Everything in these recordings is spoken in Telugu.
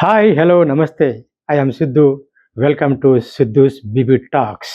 హాయ్ హలో నమస్తే. I am Siddhu welcome to Siddhu's BB talks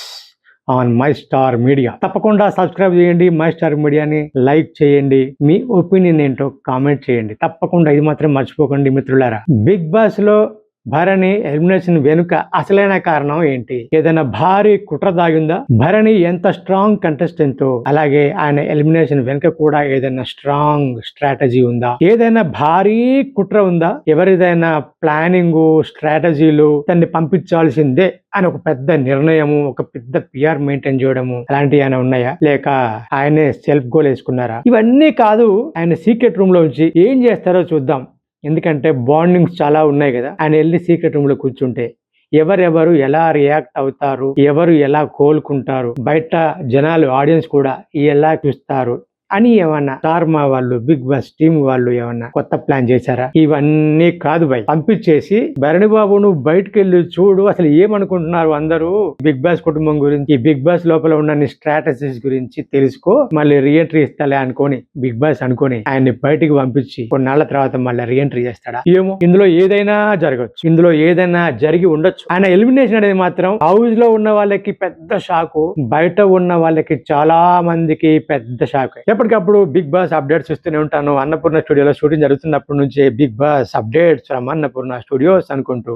on my star media తప్పకుండా సబ్స్క్రైబ్ చేయండి మై స్టార్ మీడియాని లైక్ చేయండి. మీ ఒపీనియన్ ఏంటో కామెంట్ చేయండి. తప్పకుండా ఇది మాత్రం మర్చిపోకండి మిత్రులారా. బిగ్ బాస్లో భరణి ఎలిమినేషన్ వెనుక అసలైన కారణం ఏంటి? ఏదైనా భారీ కుట్ర దాగిందా? భరణి ఎంత స్ట్రాంగ్ కంటెస్టెంట్ అలాగే ఆయన ఎలిమినేషన్ వెనుక కూడా ఏదైనా స్ట్రాంగ్ స్ట్రాటజీ ఉందా? ఏదైనా భారీ కుట్ర ఉందా? ఎవరిదైనా ప్లానింగ్ స్ట్రాటజీలు దాన్ని పంపించాల్సిందే అని ఒక పెద్ద నిర్ణయము ఒక పెద్ద పిఆర్ మెయింటైన్ చేయడము అలాంటివి ఏమైనా ఉన్నాయా? లేక ఆయనే సెల్ఫ్ గోల్ వేసుకున్నారా? ఇవన్నీ కాదు ఆయన సీక్రెట్ రూమ్లో ఉంచి ఏం చేస్తారో చూద్దాం. ఎందుకంటే బాండింగ్స్ చాలా ఉన్నాయి కదా. ఆయన వెళ్ళి సీక్రెట్ రూమ్లో కూర్చుంటే ఎవరెవరు ఎలా రియాక్ట్ అవుతారు ఎవరు ఎలా కోలుకుంటారు బయట జనాలు ఆడియన్స్ కూడా ఎలా చూస్తారు అని ఏమన్నా స్టార్మా వాళ్ళు బిగ్ బాస్ టీమ్ వాళ్ళు ఏమన్నా కొత్త ప్లాన్ చేశారా? ఇవన్నీ కాదు బై పంపించేసి భరణి బాబు నువ్వు బయటకు వెళ్ళి చూడు అసలు ఏమనుకుంటున్నారు అందరూ? బిగ్ బాస్ కుటుంబం గురించి ఈ బిగ్ బాస్ లోపల ఉన్న స్ట్రాటజీస్ గురించి తెలుసుకో మళ్ళీ రీఎంట్రీ ఇస్తాలే అనుకొని బిగ్ బాస్ అనుకొని ఆయన్ని బయటికి పంపించి కొన్నాళ్ళ తర్వాత మళ్ళీ రీఎంట్రీ చేస్తాడా? ఏమో ఇందులో ఏదైనా జరగచ్చు. ఇందులో ఏదైనా జరిగి ఉండొచ్చు. ఆయన ఎలిమినేషన్ అనేది మాత్రం హౌస్లో ఉన్న వాళ్ళకి పెద్ద షాకు బయట ఉన్న వాళ్ళకి చాలా మందికి పెద్ద షాక్ ఎప్పటికప్పుడు బిగ్ బాస్ అప్డేట్స్ ఇస్తూనే ఉంటాను. అన్నపూర్ణ స్టూడియోలో షూటింగ్ జరుగుతున్నప్పటి నుంచి big boss updates from Annapurna studios అనుకుంటూ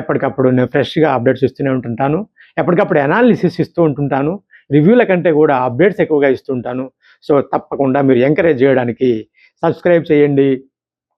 ఎప్పటికప్పుడు నేను ఫ్రెష్గా అప్డేట్స్ ఇస్తూనే ఉంటుంటాను. ఎప్పటికప్పుడు అనాలిసిస్ ఇస్తూ ఉంటుంటాను. రివ్యూల కంటే కూడా అప్డేట్స్ ఎక్కువగా ఇస్తుంటాను సో తప్పకుండా మీరు ఎంకరేజ్ చేయడానికి సబ్స్క్రైబ్ చేయండి.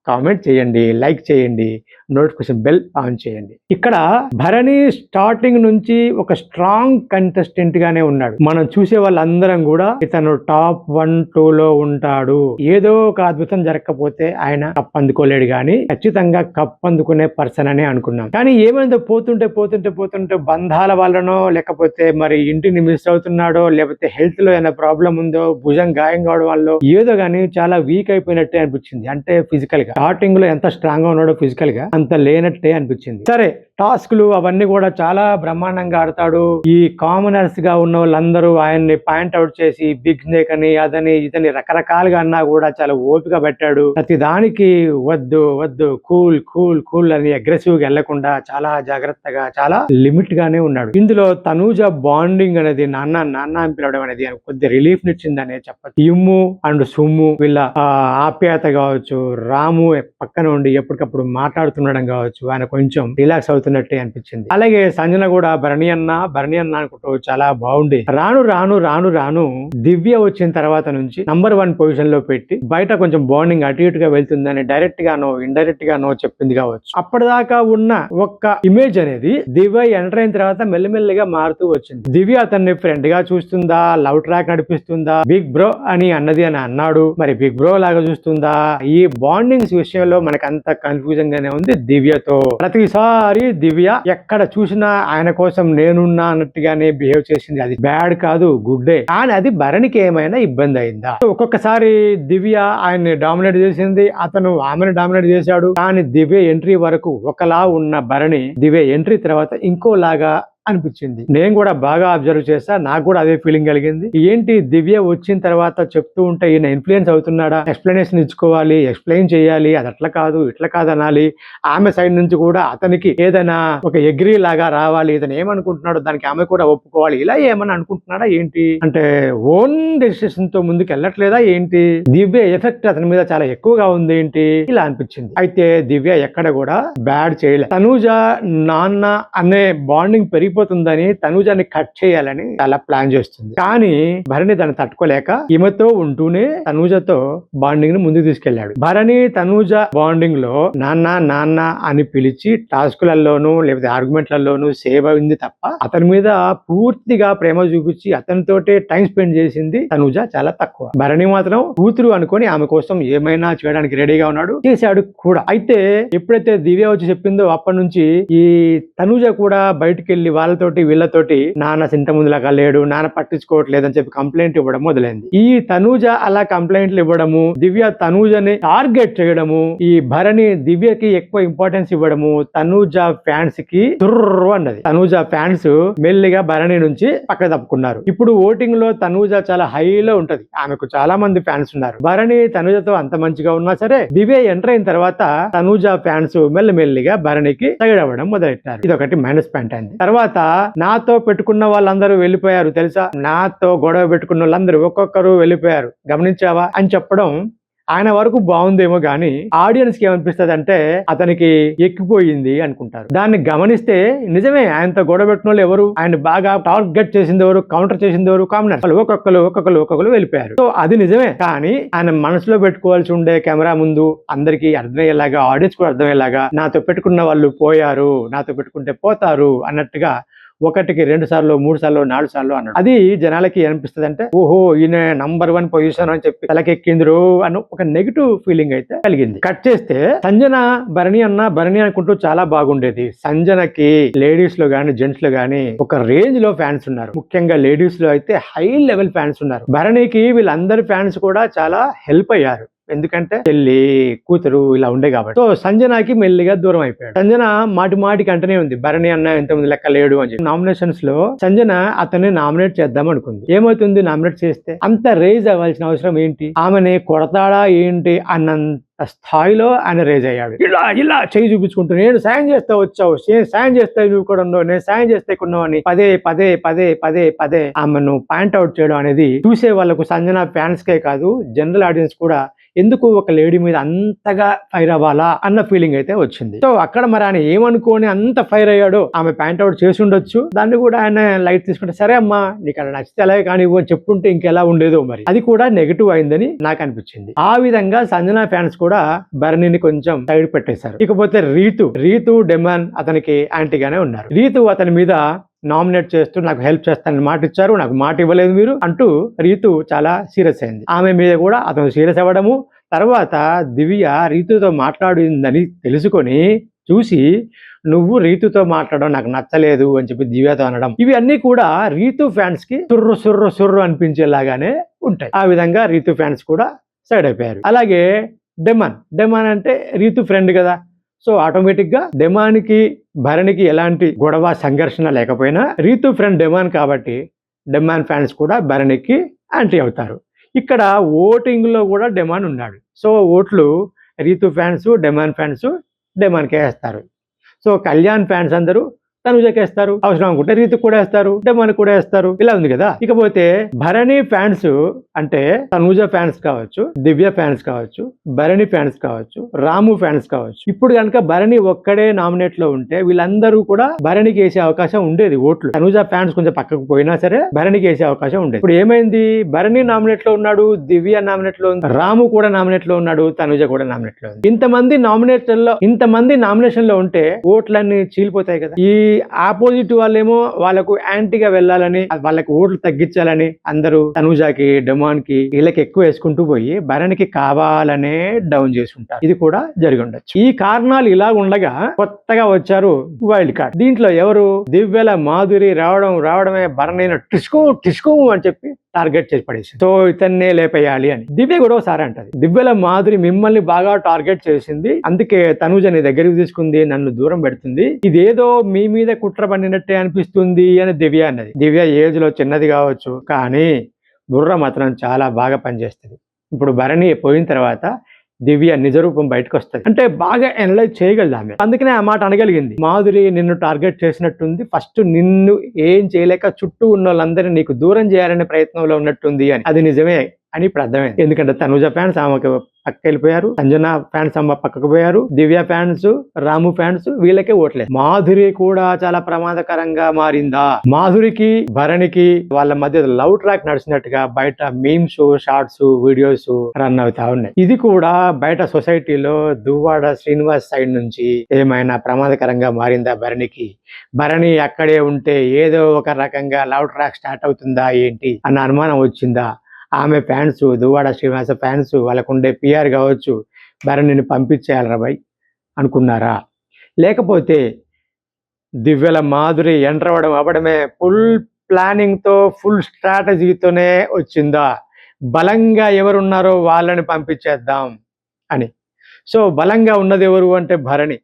కామెంట్ చేయండి లైక్ చేయండి నోటిఫికేషన్ బెల్ ఆన్ చేయండి. ఇక్కడ భరణి స్టార్టింగ్ నుంచి ఒక స్ట్రాంగ్ కంటెస్టెంట్ గానే ఉన్నాడు. మనం చూసే వాళ్ళందరం కూడా ఇతను టాప్ వన్ టూ లో ఉంటాడు. ఏదో ఒక అద్భుతం జరగకపోతే ఆయన కప్ అందుకోలేడు కానీ ఖచ్చితంగా కప్ అందుకునే పర్సన్ అని అనుకున్నాం. కానీ ఏమైందో పోతుంటే పోతుంటే పోతుంటే బంధాల వల్లనో లేకపోతే మరి ఇంటిని మిస్ అవుతున్నాడో లేకపోతే హెల్త్లో ఏమైనా ప్రాబ్లం ఉందో భుజం గాయం కావడం వల్ల ఏదో గానీ చాలా వీక్ అయిపోయినట్టే అనిపించింది. అంటే ఫిజికల్గా. స్టార్టింగ్లో ఎంత స్ట్రాంగ్గా ఉన్నాడో ఫిజికల్గా అంత లేనట్టే అనిపించింది. సరే టాస్క్లు అవన్నీ కూడా చాలా బ్రహ్మాండంగా ఆడతాడు. ఈ కామనర్స్గా ఉన్న వాళ్ళందరూ ఆయన్ని పాయింట్ అవుట్ చేసి బిగ్ స్నేక్ అని అదని ఇతని రకరకాలుగా అన్నా కూడా చాలా ఓపిక పెట్టాడు. ప్రతి దానికి వద్దు వద్దు కూల్ కూల్ కూల్ అని అగ్రెసివ్గా వెళ్ళకుండా చాలా జాగ్రత్తగా చాలా లిమిట్ గానే ఉన్నాడు. ఇందులో తనూజ బాండింగ్ అనేది నాన్న నాన్న అని పిలవడం అనేది కొద్ది రిలీఫ్ నిచ్చిందనే చెప్పచ్చు. ఇమ్ము అండ్ సుమ్ము వీళ్ళ ఆప్యాయత కావచ్చు రాము పక్కన ఉండి ఎప్పటికప్పుడు మాట్లాడుతుండడం కావచ్చు. ఆయన కొంచెం రిలాక్స్ అవుతుంది అవుతున్నట్టే అనిపించింది. అలాగే సంజన కూడా భరణి అన్న భరణి అన్న అనుకుంటూ చాలా బాగుంది రాను రాను రాను రాను దివ్య వచ్చిన తర్వాత నుంచి నంబర్ వన్ పొజిషన్లో పెట్టి బయట కొంచెం బాండింగ్ అటు ఇటుగా వెళ్తుందని డైరెక్ట్ గానో ఇండైరెక్ట్ గానో చెప్పింది కావచ్చు. అప్పటిదాకా ఉన్న ఒక్క ఇమేజ్ అనేది దివ్య ఎంటర్ అయిన తర్వాత మెల్లిమెల్లిగా మారుతూ వచ్చింది. దివ్య అతన్ని ఫ్రెండ్గా చూస్తుందా? లవ్ ట్రాక్ నడిపిస్తుందా? బిగ్ బ్రో అని అన్నది అని అన్నాడు. మరి బిగ్ బ్రో లాగా చూస్తుందా? ఈ బాండింగ్స్ విషయంలో మనకు అంత కన్ఫ్యూజన్ గానే ఉంది దివ్యతో. ప్రతిసారి దివ్య ఎక్కడ చూసినా ఆయన కోసం నేనున్నా అన్నట్టుగానే బిహేవ్ చేసింది. అది బ్యాడ్ కాదు గుడ్డే. కానీ అది భరణికి ఏమైనా ఇబ్బంది అయిందా? ఒక్కొక్కసారి దివ్య ఆయన్ని డామినేట్ చేసింది. అతను ఆమెను డామినేట్ చేశాడు. కానీ దివ్య ఎంట్రీ వరకు ఒకలా ఉన్న భరణి దివ్య ఎంట్రీ తర్వాత ఇంకోలాగా అనిపించింది. నేను కూడా బాగా అబ్జర్వ్ చేస్తా నాకు కూడా అదే ఫీలింగ్ కలిగింది. ఏంటి దివ్య వచ్చిన తర్వాత చెప్తూ ఉంటే ఈయన ఇన్ఫ్లుయెన్స్ అవుతున్నాడా? ఎక్స్ప్లెనేషన్ ఇచ్చుకోవాలి ఎక్స్ప్లెయిన్ చేయాలి అది అట్లా కాదు ఇట్లా కాదు అనాలి. ఆమె సైడ్ నుంచి కూడా అతనికి ఏదైనా ఒక ఎగ్రీ లాగా రావాలి ఇతను ఏమనుకుంటున్నాడో దానికి ఆమె కూడా ఒప్పుకోవాలి. ఇలా ఏమని అనుకుంటున్నాడా ఏంటి? అంటే ఓన్ డెసిషన్తో ముందుకు వెళ్ళట్లేదా ఏంటి? దివ్య ఎఫెక్ట్ అతని మీద చాలా ఎక్కువగా ఉంది ఏంటి? ఇలా అనిపించింది. అయితే దివ్య ఎక్కడ కూడా బ్యాడ్ చేయలేదు తనూజ నాన్న అనే బాండింగ్ పెరిగి పెరిగిపోతుందని తనుజాన్ని కట్ చేయాలని చాలా ప్లాన్ చేస్తుంది. కానీ భరణి దాన్ని తట్టుకోలేక ఈమెతో ఉంటూనే తనూజతో బాండింగ్ను ముందుకు తీసుకెళ్ళాడు భరణి తనూజ బాండింగ్లో నాన్న నాన్న అని పిలిచి టాస్కులలోనూ లేకపోతే ఆర్గ్యుమెంట్లలోనూ సేవ్ అయింది తప్ప అతని మీద పూర్తిగా ప్రేమ చూపించి అతనితోటే టైం స్పెండ్ చేసింది తనూజ చాలా తక్కువ. భరణి మాత్రం కూతురు అనుకొని ఆమె కోసం ఏమైనా చేయడానికి రెడీగా ఉన్నాడు. చేశాడు కూడా. అయితే ఎప్పుడైతే దివ్య వచ్చి చెప్పిందో అప్పటి నుంచి ఈ తనూజ కూడా బయటికి వెళ్ళి వాళ్ళ వాళ్ళతోటి వీళ్ళతోటి నాన్న సింత ముందులాగా లేడు నాన్న పట్టించుకోవట్లేదు అని చెప్పి కంప్లైంట్ ఇవ్వడం మొదలైంది. ఈ తనూజ అలా కంప్లైంట్లు ఇవ్వడము దివ్య తనూజని టార్గెట్ చేయడము ఈ భరణి దివ్యకి ఎక్కువ ఇంపార్టెన్స్ ఇవ్వడము తనూజ ఫ్యాన్స్కి దుర్రు అన్నది. తనూజ ఫ్యాన్స్ మెల్లిగా భరణి నుంచి పక్క తప్పుకున్నారు. ఇప్పుడు ఓటింగ్లో తనూజ చాలా హైలో ఉంటది. ఆమెకు చాలా మంది ఫ్యాన్స్ ఉన్నారు. భరణి తనూజతో అంత మంచిగా ఉన్నా సరే దివ్య ఎంటర్ అయిన తర్వాత తనూజ ఫ్యాన్స్ మెల్లమెల్లిగా భరణికి సైడ్ అవ్వడం మొదలెట్టారు. ఇది ఒకటి మైనస్ పాయింట్ అయింది. తర్వాత నాతో పెట్టుకున్న వాళ్ళందరూ వెళ్ళిపోయారు తెలుసా? నాతో గొడవ పెట్టుకున్న వాళ్ళందరూ ఒక్కొక్కరు వెళ్ళిపోయారు. గమనించావా? అని చెప్పడం ఆయన వరకు బాగుందేమో కానీ ఆడియన్స్కి ఏమనిపిస్తుంది అంటే అతనికి ఎక్కిపోయింది అనుకుంటారు. దాన్ని గమనిస్తే నిజమే ఆయనతో గొడవ పెట్టిన వాళ్ళు ఎవరు? ఆయన బాగా టార్గెట్ చేసింది ఎవరు? కౌంటర్ చేసింది ఎవరు? కామనర్ వాళ్ళు ఒక్కొక్కరు ఒక్కొక్కరు ఒక్కొక్కరు వెళ్ళిపోయారు. సో అది నిజమే. కానీ ఆయన మనసులో పెట్టుకోవాల్సి ఉండే కెమెరా ముందు అందరికీ అర్థమయ్యేలాగా ఆడియన్స్ కూడా అర్థమయ్యేలాగా నాతో పెట్టుకున్న వాళ్ళు పోయారు నాతో పెట్టుకుంటే పోతారు అన్నట్టుగా ఒకటికి రెండు సార్లు మూడు సార్లు నాలుగు సార్లు అన్నాడు. అది జనాలకి అనిపిస్తుంది అంటే ఓహో ఈయన నంబర్ వన్ పొజిషన్ అని చెప్పి తలకెక్కిందిరు అని ఒక నెగిటివ్ ఫీలింగ్ అయితే కలిగింది. కట్ చేస్తే సంజన భరణి అన్న భరణి అనుకుంటూ చాలా బాగుండేది. సంజనకి లేడీస్లో గాని జెంట్స్లో గాని ఒక రేంజ్లో ఫ్యాన్స్ ఉన్నారు. ముఖ్యంగా లేడీస్లో అయితే హై లెవెల్ ఫ్యాన్స్ ఉన్నారు. భరణికి వీళ్ళందరి ఫ్యాన్స్ కూడా చాలా హెల్ప్ అయ్యారు. ఎందుకంటే చెల్లి కూతురు ఇలా ఉండే కాబట్టి. సో సంజనాకి మెల్లిగా దూరం అయిపోయాడు. సంజన మాటి మాటికి అంటనే ఉంది భరణి అన్న ఎంతమంది లెక్క లేడు అని చెప్పి. నామినేషన్స్లో సంజన అతన్ని నామినేట్ చేద్దాం అనుకుంది. ఏమవుతుంది నామినేట్ చేస్తే అంత రేజ్ అవ్వాల్సిన అవసరం ఏంటి? ఆమెని కొడతాడా ఏంటి అన్నంత స్థాయిలో ఆయన రేజ్ అయ్యాడు. ఇలా ఇలా చేయి చూపించుకుంటూ నేను సాయం చేస్తా వచ్చావు నేను సాయం చేస్తే నువ్వు కూడా నేను సాయం చేస్తే కొన్నావని అని పదే పదే పదే పదే పదే ఆమెను పాయింట్ అవుట్ చేయడం అనేది చూసే వాళ్ళకు సంజన ఫ్యాన్స్ కే కాదు జనరల్ ఆడియన్స్ కూడా ఎందుకు ఒక లేడీ మీద అంతగా ఫైర్ అవ్వాలా అన్న ఫీలింగ్ అయితే వచ్చింది. సో అక్కడ మరి ఆయన ఏమనుకోని అంత ఫైర్ అయ్యాడో ఆమె ప్యాంట్ అవుట్ చేసి ఉండొచ్చు. దాన్ని కూడా ఆయన లైట్ తీసుకుంటే సరే అమ్మా నీకు అలా నచ్చితే అలాగే కానీ అని చెప్పుంటే ఇంకెలా ఉండేదో మరి. అది కూడా నెగిటివ్ అయిందని నాకు అనిపించింది. ఆ విధంగా సంజన ఫ్యాన్స్ కూడా భరణిని కొంచెం సైడ్ పెట్టేశారు. ఇకపోతే రీతు రీతు డెమాన్ అతనికి యాంటీగానే ఉన్నారు. రీతు అతని మీద నామినేట్ చేస్తూ నాకు హెల్ప్ చేస్తానని మాట ఇచ్చారు నాకు మాట ఇవ్వలేదు మీరు అంటూ రీతు చాలా సీరియస్ అయింది. ఆమె మీద కూడా అతను సీరియస్ అవ్వడము తర్వాత దివ్య రీతుతో మాట్లాడిందని తెలుసుకొని చూసి నువ్వు రీతుతో మాట్లాడడం నాకు నచ్చలేదు అని చెప్పి దివ్యతో అనడం. ఇవన్నీ కూడా రీతు ఫ్యాన్స్కి సుర్రు సుర్రు సుర్రు అనిపించేలాగానే ఉంటాయి. ఆ విధంగా రీతు ఫ్యాన్స్ కూడా సైడ్ అయిపోయారు. అలాగే డెమాన్ డెమాన్ అంటే రీతు ఫ్రెండ్ కదా. సో ఆటోమేటిక్గా డెమాన్కి భరణికి ఎలాంటి గొడవ సంఘర్షణ లేకపోయినా రీతు ఫ్రెండ్ డెమాన్ కాబట్టి డెమాన్ ఫ్యాన్స్ కూడా భరణికి యాంటీ అవుతారు. ఇక్కడ ఓటింగ్లో కూడా డెమాన్ ఉన్నాడు. సో ఓట్లు రీతు ఫ్యాన్స్ డెమాన్ ఫ్యాన్స్ డెమాన్కే వేస్తారు. సో కళ్యాణ్ ఫ్యాన్స్ అందరూ తనుజకి వేస్తారు అవసరం అనుకుంటే రీతికి కూడా వేస్తారు డెమాన్ కూడా వేస్తారు ఇలా ఉంది కదా. ఇకపోతే భరణి ఫ్యాన్స్ అంటే తనుజ ఫ్యాన్స్ కావచ్చు దివ్య ఫ్యాన్స్ కావచ్చు భరణి ఫ్యాన్స్ కావచ్చు రాము ఫ్యాన్స్ కావచ్చు. ఇప్పుడు కనుక భరణి ఒక్కడే నామినేట్లో ఉంటే వీళ్ళందరూ కూడా భరణికి వేసే అవకాశం ఉండేది ఓట్లు. తనుజ ఫ్యాన్స్ కొంచెం పక్కకు పోయినా సరే భరణికి వేసే అవకాశం ఉండేది. ఇప్పుడు ఏమైంది? భరణి నామినేట్లో ఉన్నాడు దివ్య నామినేట్లో రాము కూడా నామినేట్లో ఉన్నాడు తనుజ కూడా నామినేట్లో ఉంది. ఇంతమంది నామినేషన్లో ఇంతమంది నామినేషన్లో ఉంటే ఓట్లన్నీ చీలిపోతాయి కదా. ఈ ఆపోజిట్ వాళ్ళేమో వాళ్ళకు యాంటీగా వెళ్ళాలని వాళ్ళకి ఓట్లు తగ్గించాలని అందరూ తనుజాకి డెమాన్కి వీళ్ళకి ఎక్కువ వేసుకుంటూ పోయి భరణికి కావాలనే డౌన్ చేసుకుంటారు. ఇది కూడా జరిగి ఉండొచ్చు. ఈ కారణాలు ఇలా ఉండగా కొత్తగా వచ్చారు వైల్డ్ కార్డ్. దీంట్లో ఎవరు? దివ్యల మాధురి రావడం రావడమే భరణి టిస్కో టిస్కో అని చెప్పి టార్గెట్ చేసి పడేసింది. సో ఇతన్నే లేపేయాలి అని. దివ్య కూడా ఒకసారి అంటది దివ్యల మాధురి మిమ్మల్ని బాగా టార్గెట్ చేసింది అందుకే తనుజ నీ దగ్గరికి తీసుకుంది నన్ను దూరం పెడుతుంది. ఇదేదో మీ మీద కుట్ర పడినట్టే అనిపిస్తుంది అని దివ్య అన్నది. దివ్య ఏజ్లో చిన్నది కావచ్చు కానీ బుర్ర మాత్రం చాలా బాగా పనిచేస్తుంది. ఇప్పుడు భరణి పోయిన తర్వాత దివ్య నిజరూపం బయటకు వస్తుంది అంటే బాగా అనలైజ్ చేయగలదు ఆమె అందుకనే ఆ మాట అనగలిగింది. మాధురి నిన్ను టార్గెట్ చేసినట్టుంది. ఫస్ట్ నిన్ను ఏం చేయలేక చుట్టూ ఉన్న వాళ్ళందరినీ నీకు దూరం చేయాలనే ప్రయత్నంలో ఉన్నట్టుంది అని. అది నిజమే. అని ఇప్పుడు అర్థమైంది. ఎందుకంటే తనుజ ఫ్యాన్స్ ఆమెకి పక్క వెళ్ళిపోయారు సంజన ఫ్యాన్స్ అమ్మ పక్కకు పోయారు దివ్య ఫ్యాన్స్ రాము ఫ్యాన్స్ వీళ్ళకే ఓట్లేదు. మాధురి కూడా చాలా ప్రమాదకరంగా మారిందా? మాధురికి భరణికి వాళ్ళ మధ్య లవ్ ట్రాక్ నడిచినట్టుగా బయట మీమ్స్ షార్ట్స్ వీడియోస్ రన్ అవుతా ఉన్నాయి. ఇది కూడా బయట సొసైటీలో దువ్వాడ శ్రీనివాస్ సైడ్ నుంచి ఏమైనా ప్రమాదకరంగా మారిందా భరణికి? భరణి అక్కడే ఉంటే ఏదో ఒక రకంగా లవ్ ట్రాక్ స్టార్ట్ అవుతుందా ఏంటి? అన్న అనుమానం వచ్చిందా? ఆమె ఫ్యాన్స్ దువ్వాడ శ్రీనివాస ఫ్యాన్స్ వాళ్ళకుండే పిఆర్ కావచ్చు భరణిని పంపించేయాలరా భయ్ అనుకున్నారా? లేకపోతే దివ్యల మాధురి ఎంటర్ అవ్వడం అవ్వడమే ఫుల్ ప్లానింగ్తో ఫుల్ స్ట్రాటజీతోనే వచ్చిందా? బలంగా ఎవరున్నారో వాళ్ళని పంపించేద్దాం అని. సో బలంగా ఉన్నది ఎవరు అంటే భరణి.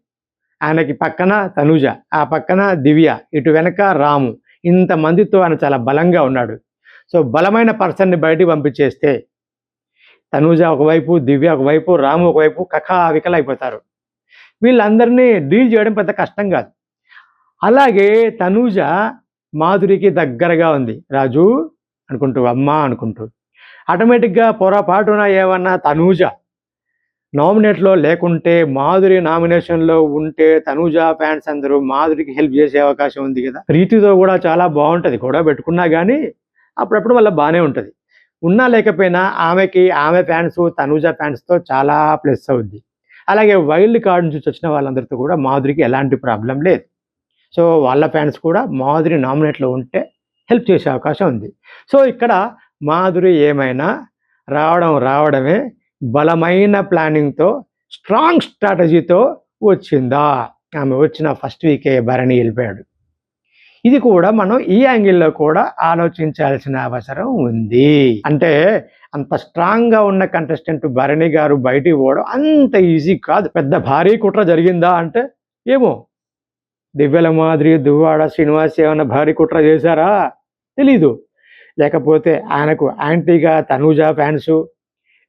ఆయనకి పక్కన తనుజ ఆ పక్కన దివ్య ఇటు వెనక రాము. ఇంతమందితో ఆయన చాలా బలంగా ఉన్నాడు. సో బలమైన పర్సన్ని బయటికి పంపించేస్తే తనూజ ఒకవైపు దివ్య ఒకవైపు రాము ఒకవైపు కకావికలు అయిపోతారు. వీళ్ళందరినీ డీల్ చేయడం పెద్ద కష్టం కాదు. అలాగే తనూజ మాధురికి దగ్గరగా ఉంది. రాజు అనుకుంటూ అమ్మ అనుకుంటూ. ఆటోమేటిక్గా పొరపాటున ఏమన్నా తనూజ నామినేట్లో లేకుంటే మాధురి నామినేషన్లో ఉంటే తనూజ ఫ్యాన్స్ అందరూ మాధురికి హెల్ప్ చేసే అవకాశం ఉంది కదా. ప్రీతితో కూడా చాలా బాగుంటుంది. కూడా పెట్టుకున్నా కానీ అప్పుడప్పుడు వాళ్ళ బాగానే ఉంటుంది. ఉన్నా లేకపోయినా ఆమెకి ఆమె ఫ్యాన్స్ తనూజ ఫ్యాన్స్తో చాలా ప్లస్ అవుద్ది. అలాగే వైల్డ్ కార్డ్ నుంచి వచ్చిన వాళ్ళందరితో కూడా మాధురికి ఎలాంటి ప్రాబ్లం లేదు. సో వాళ్ళ ఫ్యాన్స్ కూడా మాధురి నామినేట్లో ఉంటే హెల్ప్ చేసే అవకాశం ఉంది. సో ఇక్కడ మాధురి ఏమైనా రావడం రావడమే బలమైన ప్లానింగ్తో స్ట్రాంగ్ స్ట్రాటజీతో వచ్చిందా? ఆమె వచ్చిన ఫస్ట్ వీకే భరణి వెళ్ళిపోయాడు. ఇది కూడా మనం ఈ యాంగిల్లో కూడా ఆలోచించాల్సిన అవసరం ఉంది. అంటే అంత స్ట్రాంగ్గా ఉన్న కంటెస్టెంట్ భరణి గారు బయటికి పోవడం అంత ఈజీ కాదు. పెద్ద భారీ కుట్ర జరిగిందా అంటే ఏమో. దివ్యల మాదిరి దువ్వాడ శ్రీనివాస్ ఏమైనా భారీ కుట్ర చేశారా? తెలీదు. లేకపోతే ఆయనకు యాంటీగా Tanuja fans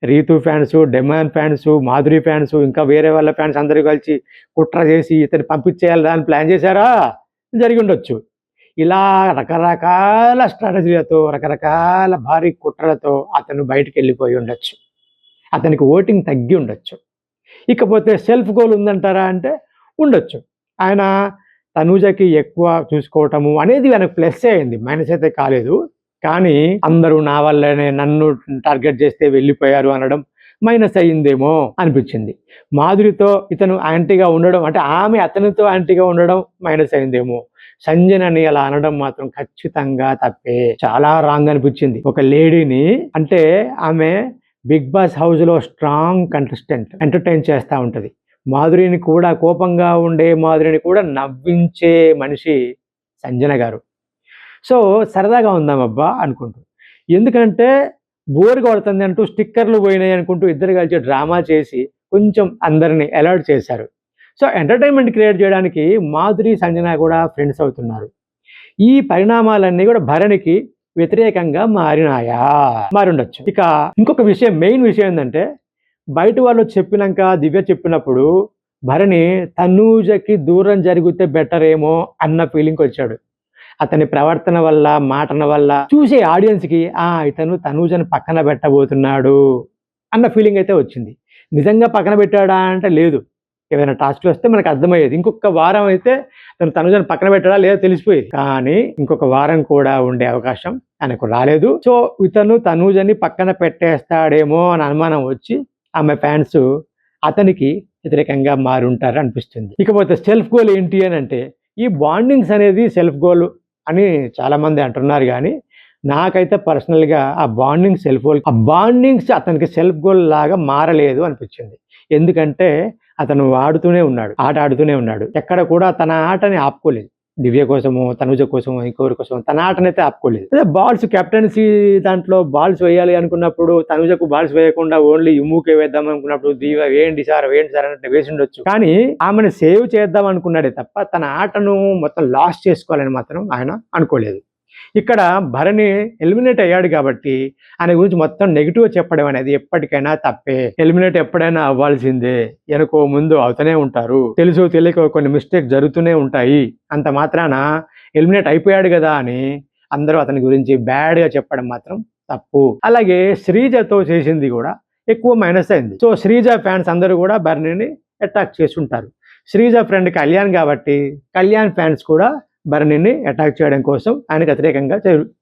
Ritu fans demon fans Madhuri fans ఇంకా వేరే వాళ్ళ ఫ్యాన్స్ అందరూ కలిసి కుట్ర చేసి ఇతను పంపించేయాలి దాన్ని ప్లాన్ చేశారా? జరిగి ఉండొచ్చు. ఇలా రకరకాల స్ట్రాటజీలతో రకరకాల భారీ కుట్రలతో అతను బయటికి వెళ్ళిపోయి ఉండొచ్చు. అతనికి ఓటింగ్ తగ్గి ఉండొచ్చు. ఇకపోతే సెల్ఫ్ గోల్ ఉందంటారా అంటే ఉండొచ్చు. ఆయన తనూజకి ఎక్కువ చూసుకోవటము అనేది ఆయనకు ప్లస్ అయింది. మైనస్ అయితే కాలేదు. కానీ అందరూ నా వల్లనే నన్ను టార్గెట్ చేస్తే వెళ్ళిపోయారు అనడం మైనస్ అయ్యిందేమో అనిపించింది. మాధురితో ఇతను యాంటీగా ఉండడం అంటే ఆమె అతనితో యాంటీగా ఉండడం మైనస్ అయిందేమో సంజనని అలా అనడం మాత్రం ఖచ్చితంగా తప్పే. చాలా రాంగ్ అనిపించింది. ఒక లేడీని అంటే ఆమె బిగ్ బాస్ హౌస్లో స్ట్రాంగ్ కంటెస్టెంట్ ఎంటర్టైన్ చేస్తూ ఉంటది. మాధురిని కూడా కోపంగా ఉండే మాధురిని కూడా నవ్వించే మనిషి సంజన గారు. సో సరదాగా ఉందాం అబ్బా అనుకుంటూ. ఎందుకంటే బోర్ కొడుతుంది అంటూ స్టిక్కర్లు పోయినాయి అనుకుంటూ ఇద్దరు కలిసి డ్రామా చేసి కొంచెం అందరిని అలర్ట్ చేశారు. సో ఎంటర్టైన్మెంట్ క్రియేట్ చేయడానికి మాధురి సంజన కూడా ఫ్రెండ్స్ అవుతున్నారు. ఈ పరిణామాలన్నీ కూడా భరణికి వ్యతిరేకంగా మారినాయా? మారుండొచ్చు. ఇక ఇంకొక విషయం మెయిన్ విషయం ఏంటంటే బయట వాళ్ళు చెప్పినాక దివ్య చెప్పినప్పుడు భరణి తనూజకి దూరం జరిగితే బెటర్ ఏమో అన్న ఫీలింగ్ వచ్చాడు. అతని ప్రవర్తన వల్ల మాటన వల్ల చూసే ఆడియన్స్కి ఆ ఇతను తనూజని పక్కన పెట్టబోతున్నాడు అన్న ఫీలింగ్ అయితే వచ్చింది. నిజంగా పక్కన పెట్టాడా అంటే లేదు. ఏదైనా టాస్క్లు వస్తే మనకు అర్థమయ్యేది. ఇంకొక వారం అయితే తను తనుజను పక్కన పెట్టడా లేదో తెలిసిపోయేది. కానీ ఇంకొక వారం కూడా ఉండే అవకాశం ఆయనకు రాలేదు. సో ఇతను తనూజని పక్కన పెట్టేస్తాడేమో అని అనుమానం వచ్చి ఆమె ఫ్యాన్స్ అతనికి వ్యతిరేకంగా మారుంటారు అనిపిస్తుంది. ఇకపోతే సెల్ఫ్ గోల్ ఏంటి అని అంటే ఈ బాండింగ్స్ అనేది సెల్ఫ్ గోల్ అని చాలామంది అంటున్నారు కానీ నాకైతే పర్సనల్గా ఆ బాండింగ్ సెల్ఫ్ గోల్ ఆ బాండింగ్స్ అతనికి సెల్ఫ్ గోల్ లాగా మారలేదు అనిపించింది. ఎందుకంటే అతను ఆడుతూనే ఉన్నాడు ఆట ఆడుతూనే ఉన్నాడు. ఎక్కడ కూడా తన ఆటని ఆపుకోలేదు. దివ్య కోసము తనుజ కోసము ఇంకోరి కోసం తన ఆటనైతే ఆపుకోలేదు. అదే బాల్స్ కెప్టెన్సీ దాంట్లో బాల్స్ వేయాలి అనుకున్నప్పుడు తనుజకు బాల్స్ వేయకుండా ఓన్లీ ఇమ్ముకే వేద్దాం అనుకున్నప్పుడు దివ్య వేయండి సార్ వేయండి సార్ అన్నట్టు వేసి ఉండొచ్చు. కానీ ఆమెను సేవ్ చేద్దాం అనుకున్నాడే తప్ప తన ఆటను మొత్తం లాస్ చేసుకోవాలని మాత్రం ఆయన అనుకోలేదు. ఇక్కడ భరణి ఎలిమినేట్ అయ్యాడు కాబట్టి ఆయన గురించి మొత్తం నెగిటివ్ చెప్పడం అనేది ఎప్పటికైనా తప్పే. ఎలిమినేట్ ఎప్పుడైనా అవ్వాల్సిందే. వెనకో ముందు అవుతూనే ఉంటారు. తెలుసు తెలియక కొన్ని మిస్టేక్ జరుగుతూనే ఉంటాయి. అంత మాత్రాన ఎలిమినేట్ అయిపోయాడు కదా అని అందరూ అతని గురించి బ్యాడ్గా చెప్పడం మాత్రం తప్పు. అలాగే శ్రీజతో చేసింది కూడా ఎక్కువ మైనస్ అయింది సో శ్రీజ ఫ్యాన్స్ అందరూ కూడా భరణిని అటాక్ చేసి ఉంటారు శ్రీజ ఫ్రెండ్ కళ్యాణ్ కాబట్టి కళ్యాణ్ ఫ్యాన్స్ కూడా భరణిని అటాక్ చేయడం కోసం ఆయనకు వ్యతిరేకంగా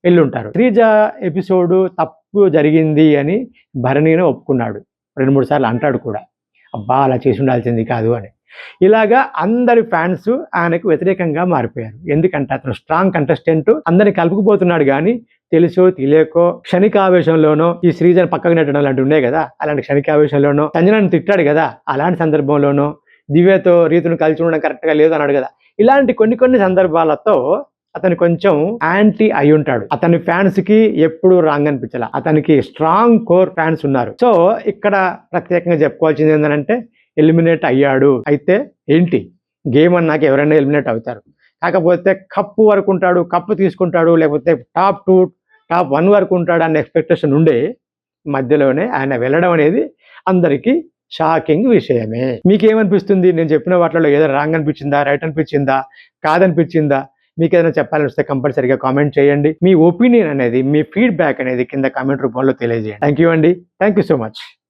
వెళ్ళుంటారు. శ్రీజ ఎపిసోడ్ తప్పు జరిగింది అని భరణిని ఒప్పుకున్నాడు. రెండు మూడు సార్లు అంటాడు కూడా. అబ్బా అలా చేసి ఉండాల్సింది కాదు అని. ఇలాగా అందరి ఫ్యాన్స్ ఆయనకు వ్యతిరేకంగా మారిపోయారు. ఎందుకంటే అతను స్ట్రాంగ్ కంటెస్టెంట్ అందరిని కలుపుకుపోతున్నాడు కానీ తెలుసో తెలియకో క్షణికావేశంలోనో ఈ శ్రీజన్ పక్కకు నెట్టడం లాంటివి ఉన్నాయి కదా అలాంటి క్షణికావేశంలోనో సంజనాన్ని తిట్టాడు కదా అలాంటి సందర్భంలోనో దివ్యతో రీతును కలిసి ఉండడం కరెక్ట్గా లేదు అన్నాడు కదా. ఇలాంటి కొన్ని కొన్ని సందర్భాలతో అతను కొంచెం యాంటీ అయి ఉంటాడు అతని ఫ్యాన్స్కి ఎప్పుడు రాంగ్ అనిపించాల. అతనికి స్ట్రాంగ్ కోర్ ఫ్యాన్స్ ఉన్నారు. సో ఇక్కడ ప్రత్యేకంగా చెప్పుకోవాల్సింది ఏంటంటే ఎలిమినేట్ అయ్యాడు. అయితే ఏంటి? గేమ్ అన్నాక ఎవరైనా ఎలిమినేట్ అవుతారు. కాకపోతే కప్పు వరకు ఉంటాడు కప్పు తీసుకుంటాడు లేకపోతే టాప్ టూ టాప్ వన్ వరకు ఉంటాడు అనే ఎక్స్పెక్టేషన్ ఉండే మధ్యలోనే ఆయన వెళ్ళడం అనేది అందరికీ షాకింగ్ విషయమే. మీకేమనిపిస్తుంది? నేను చెప్పిన వాటిలో ఏదో రాంగ్ అనిపించిందా? రైట్ అనిపించిందా? కాదనిపించిందా? మీకు ఏదైనా చెప్పాలనిపిస్తే కంపల్సరీగా కామెంట్ చేయండి. మీ ఒపీనియన్ అనేది మీ ఫీడ్బ్యాక్ అనేది కింద కామెంట్ రూపంలో తెలియజేయండి. థ్యాంక్ యూ అండి. Thank you so much.